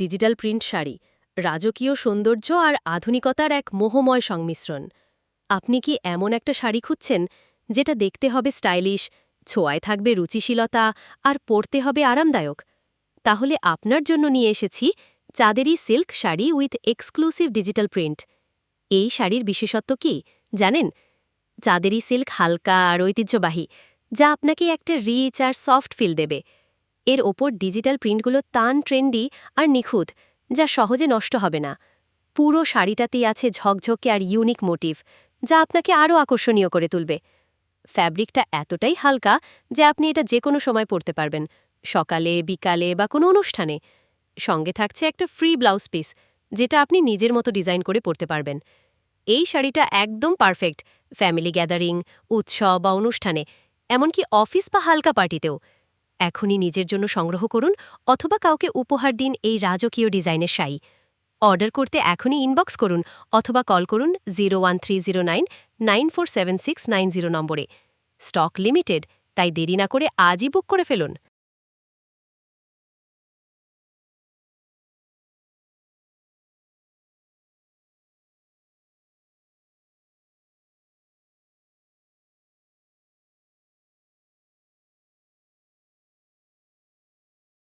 Digital print sari, রাজকীয় সৌন্দর্য আর আধুনিকতার এক মোহময় সংমিশ্রণ। আপনি কি এমন একটা শাড়ি খুঁজছেন, যেটা দেখতে হবে স্টাইলিশ, ছোঁয়ায় থাকবে রুচিশীলতা আর পরতে হবে আরামদায়ক? তাহলে আপনার জন্য নিয়ে এসেছি Chanderi silk sari with exclusive digital print. এই শাড়ির বিশেষত্ব কি, জানেন? চাঁদেরি সিল্ক হালকা আর ঐতিহ্যবাহী, যা আপনাকে একটা রিচ আর সফট ফিল দেবে। এর ওপর ডিজিটাল প্রিন্টগুলো তান, ট্রেন্ডি আর নিখুঁত, যা সহজে নষ্ট হবে না। পুরো শাড়িটাতেই আছে ঝকঝকে আর ইউনিক মোটিভ, যা আপনাকে আরও আকর্ষণীয় করে তুলবে। ফ্যাব্রিকটা এতটাই হালকা যে আপনি এটা যে কোনো সময় পরতে পারবেন, সকালে, বিকালে বা কোনো অনুষ্ঠানে। সঙ্গে থাকছে একটা ফ্রি ব্লাউজ পিস, যেটা আপনি নিজের মতো ডিজাইন করে পরতে পারবেন। এই শাড়িটা একদম পারফেক্ট, ফ্যামিলি গ্যাদারিং, উৎসব বা অনুষ্ঠানে, এমনকি অফিস বা হালকা পার্টিতেও। এখনই নিজের জন্য সংগ্রহ করুন অথবা কাউকে উপহার দিন এই রাজকীয় ডিজাইনের শাড়ি। অর্ডার করতে এখনই ইনবক্স করুন অথবা কল করুন zero one three zero nine nine four seven six nine zero নম্বরে। স্টক লিমিটেড তাই দেরি না করে আজই বুক করে ফেলুন।